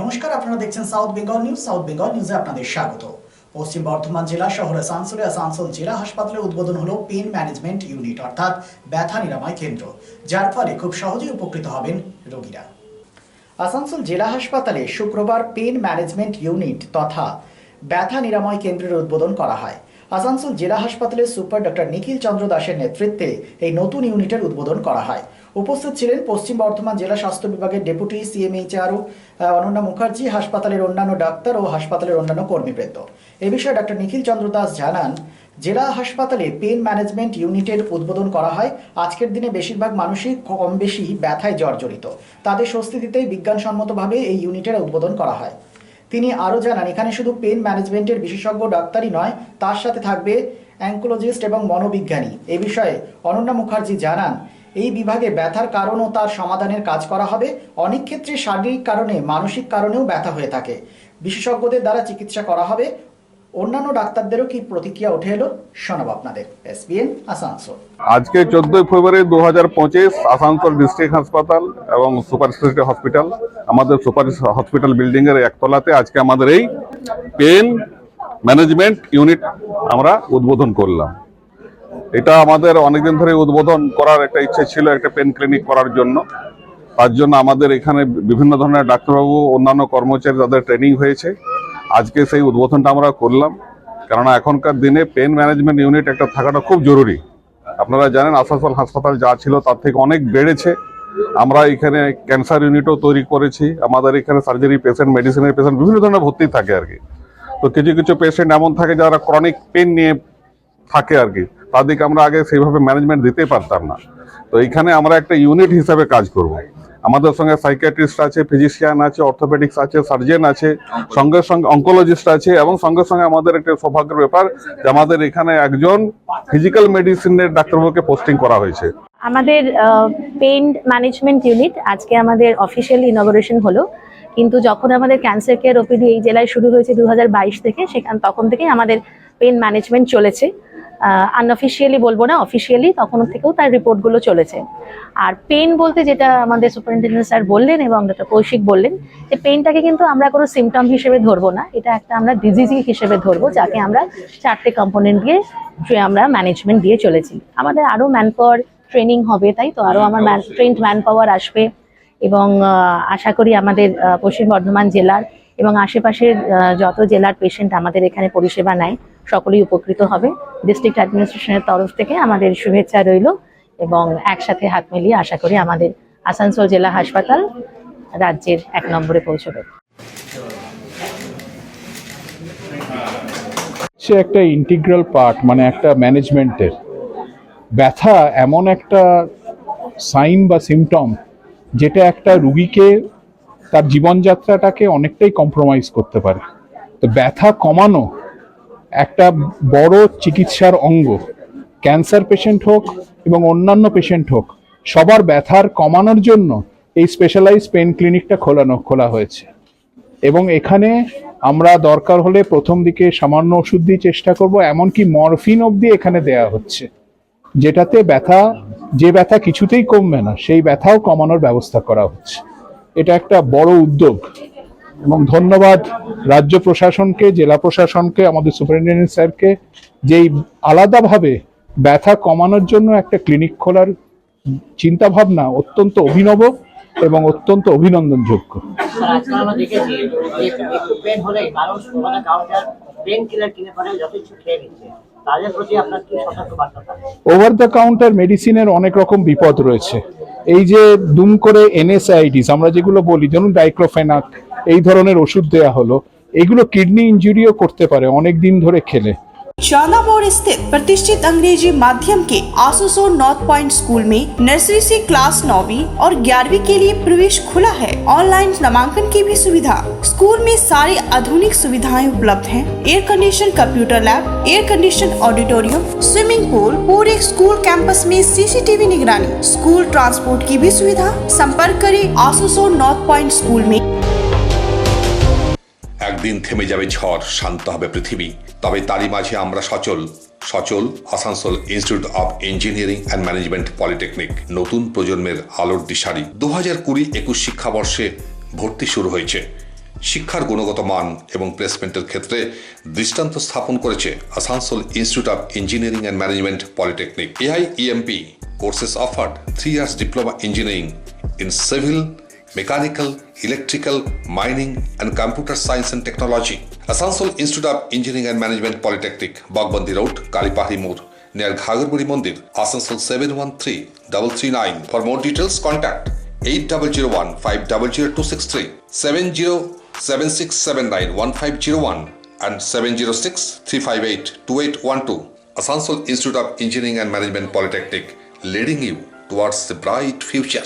নমস্কার, আপনারা দেখছেন South Bengal News South Bengal নিউজে আপনাদের স্বাগত। পশ্চিম বর্ধমান জেলা শহর আসানসোলে আসানসোল জেলা হাসপাতালের উদ্বোধন হলো পেন ম্যানেজমেন্ট ইউনিট, অর্থাৎ ব্যথা নিরাময় কেন্দ্র, যার ফলে খুব সহজেই উপকৃত হবেন রোগীরা। আসানসোল জেলা হাসপাতালে শুক্রবার পেন ম্যানেজমেন্ট ইউনিট তথা ব্যথা নিরাময় কেন্দ্রের উদ্বোধন করা হয়। আসানসোল জেলা হাসপাতালের সুপার ডক্টর নিখিল চন্দ্র দাসের নেতৃত্বে এই নতুন ইউনিটের উদ্বোধন করা হয়। উপস্থিত ছিলেন পশ্চিম বর্ধমান জেলা স্বাস্থ্য বিভাগের ডেপুটি সিএমএইচআরও অনন্যা মুখার্জি, হাসপাতালের অন্যান্য ডাক্তার ও হাসপাতালের অন্যান্য কর্মীবৃন্দ। এ বিষয়ে ডক্টর নিখিল চন্দ্র দাস জানান, জেলা হাসপাতালে পেন ম্যানেজমেন্ট ইউনিটের উদ্বোধন করা হয়। আজকের দিনে বেশিরভাগ মানুষই কম বেশি ব্যথায় জর্জরিত। তাদের স্বস্তি দিতেই বিজ্ঞানসম্মতভাবে এই ইউনিটের উদ্বোধন করা হয়। তিনি আরও জানান, এখানে শুধু পেন ম্যানেজমেন্টের বিশেষজ্ঞ ডাক্তারই নয়, তার সাথে থাকবে অ্যাঙ্কোলজিস্ট এবং মনোবিজ্ঞানী। এ বিষয়ে অনন্যা মুখার্জি জানান, এই বিভাগে ব্যথার কারণ ও তার সমাধানের কাজ করা হবে। অনেক ক্ষেত্রে শারীরিক কারণে, মানসিক কারণেও ব্যথা হয়ে থাকে। বিশেষজ্ঞদের দ্বারা চিকিৎসা করা হবে। অন্যান্য ডাক্তারদেরও কি প্রতিক্রিয়া উঠে এলো? শোনাব আপনাদের। এসবিএন আসানসোল। আজকে চোদ্দই ফেব্রুয়ারি দু হাজার পঁচিশ আসানসোল ডিস্ট্রিক্ট হাসপাতাল এবং সুপার স্পেশালিটি হসপিটাল। আমাদের সুপার হসপিটাল বিল্ডিং এর একতলাতে আজকে আমাদের এই পেন ম্যানেজমেন্ট ইউনিট আমরা উদ্বোধন করলাম। এটা আমাদের অনেকদিন ধরে উদ্বোধন করার একটা ইচ্ছে ছিল, একটা পেন ক্লিনিক করার জন্য। তার জন্য আমাদের এখানে বিভিন্ন ধরনের ডাক্তারবাবু, অন্যান্য কর্মচারী তাদের ট্রেনিং হয়েছে। আজকে সেই উদ্বোধনটা আমরা করলাম। কেননা এখনকার দিনে পেন ম্যানেজমেন্ট ইউনিট একটা থাকাটা খুব জরুরি। আপনারা জানেন, আসানসোল হাসপাতাল যা ছিল তার থেকে অনেক বেড়েছে। আমরা এখানে ক্যান্সার ইউনিটও তৈরি করেছি। আমাদের এখানে সার্জারি পেশেন্ট মেডিসিনের পেশেন্ট বিভিন্ন ধরনের ভর্তি থাকে আর কি। তো কিছু কিছু পেশেন্ট এমন থাকে যারা ক্রনিক পেন নিয়ে থাকে আর কি। তাদেরকে আমরা আগে সেইভাবে ম্যানেজমেন্ট দিতে পারতাম না। তো এইখানে আমরা একটা ইউনিট হিসাবে কাজ করব। আমাদের সঙ্গে সাইকিয়াট্রিস্ট আছে ফিজিশিয়ান আছে অর্থোপেডিক্স আছে সার্জন আছে, সঙ্গে সঙ্গে অঙ্কোলজিস্ট আছে এবং সঙ্গে সঙ্গে আমাদের একটা সৌভাগ্যের ব্যাপার যে আমাদের এখানে একজন ফিজিক্যাল মেডিসিনের ডাক্তারবাবুকে পোস্টিং করা হয়েছে। আমাদের পেইন ম্যানেজমেন্ট ইউনিট আজকে আমাদের অফিসিয়ালি ইনগরেশন হলো। কিন্তু যখন আমাদের ক্যান্সার কেয়ার ওপিডি এই জেলায় শুরু হয়েছে দু হাজার বাইশ থেকে, সেখান, তখন থেকেই আমাদের পেন ম্যানেজমেন্ট চলেছে। আনঅফিসিয়ালি বলব না অফিসিয়ালি তখন থেকেও তার রিপোর্টগুলো চলেছে। আর পেন বলতে যেটা আমাদের সুপারিনটেন্ডেন্ট স্যার বললেন এবং ডক্টর কৌশিক বললেন, যে পেনটাকে কিন্তু আমরা কোনো সিমটম হিসেবে ধরবো না, এটা একটা আমরা ডিজিজি হিসেবে ধরবো, যাকে আমরা চারটে কম্পোনেন্ট দিয়ে আমরা ম্যানেজমেন্ট দিয়ে চলেছি। আমাদের আরও ম্যান পাওয়ার ট্রেনিং হবে তাই তো? আরও আমার ম্যান ট্রেন্ড ম্যান পাওয়ার আসবে এবং আশা করি আমাদের পশ্চিম বর্ধমান জেলার এবং আশেপাশের যত জেলার পেশেন্ট আমাদের এখানে পরিষেবা নেয় সকলেই উপকৃত হবে। ডিস্ট্রিক্ট অ্যাডমিনিস্ট্রেশনের তরফ থেকে আমাদের শুভেচ্ছা রইল এবং একসাথে হাত মিলিয়ে আশা করি আমাদের আসানসোল জেলা হাসপাতাল রাজ্যের এক নম্বরে পৌঁছবে। সে একটা ইন্টিগ্রাল পার্ট মানে একটা ম্যানেজমেন্টের ব্যথা এমন একটা সাইন বা সিমটম যেটা একটা রুগীকে তার জীবনযাত্রাটাকে অনেকটাই কম্প্রোমাইজ করতে পারে। তো ব্যথা কমানো একটা বড় চিকিৎসার অঙ্গ। ক্যান্সার পেশেন্ট হোক এবং অন্যান্য পেশেন্ট হোক, সবার ব্যথার কমানোর জন্য এই স্পেশালাইজ পেন ক্লিনিকটা খোলানো, খোলা হয়েছে। এবং এখানে আমরা দরকার হলে প্রথম দিকে সামান্য ওষুধ দিয়ে চেষ্টা করব, এমনকি মরফিন অবধি এখানে দেয়া হচ্ছে, যেটাতে ব্যথা, যে ব্যথা কিছুতেই কমবে না, সেই ব্যথাও কমানোর ব্যবস্থা করা হচ্ছে। এটা একটা বড় উদ্যোগ। এবং ধন্যবাদ রাজ্য প্রশাসনকে জেলা প্রশাসনকে আমাদের সুপারিনটেন্ডেন্ট স্যারকে যেই আলাদাভাবে ব্যথা কমানোর জন্য একটা ক্লিনিক খোলার চিন্তা ভাবনা অত্যন্ত অভিনব এবং অত্যন্ত অভিনন্দনযোগ্য। ওভার দ্য কাউন্টার মেডিসিনের অনেক রকম বিপদ রয়েছে। এই যে দুম করে এনএসআইডিস আমরা যেগুলো বলি ধরুন ডাইক্লোফেনাক এই ধরনের ওষুধ দেওয়া হলো এগুলো কিডনি ইঞ্জুরিও করতে পারে অনেক দিন ধরে খেলে शाला मोड़ स्थित प्रतिष्ठित अंग्रेजी माध्यम के आसोसो नॉर्थ पॉइंट स्कूल में नर्सरी से क्लास नौवीं और ग्यारहवीं के लिए प्रवेश खुला है ऑनलाइन नामांकन की भी सुविधा स्कूल में सारी आधुनिक सुविधाएं उपलब्ध हैं air condition computer lab air condition auditorium swimming pool पूरे स्कूल कैंपस में सीसीटीवी निगरानी स्कूल ट्रांसपोर्ट की भी सुविधा संपर्क करें आसोसो नॉर्थ पॉइंट स्कूल में একদিন থেমে যাবে ঝড় শান্ত হবে পৃথিবী। তবে তারই মাঝে আমরা সচল। সচল Asansol institute of engineering and management polytechnic নতুন প্রজন্মের আলোর দিশারি। দু হাজার কুড়ি একুশ শিক্ষাবর্ষে ভর্তি শুরু হয়েছে। শিক্ষার গুণগত মান এবং প্লেসমেন্টের ক্ষেত্রে দৃষ্টান্ত স্থাপন করেছে Asansol institute of engineering and management polytechnic. AIEMP courses offered three years diploma engineering in civil, mechanical, electrical, mining, and computer science and technology. Asansol Institute of Engineering and Management Polytechnic, Bagbandi Road, Kalipahri Moor, near Ghagarburi Mandir, Asansol 713 339. For more details, contact 8001 500263 707679 1501 and 706 358 2812. Asansol Institute of Engineering and Management Polytechnic, leading you towards the bright future.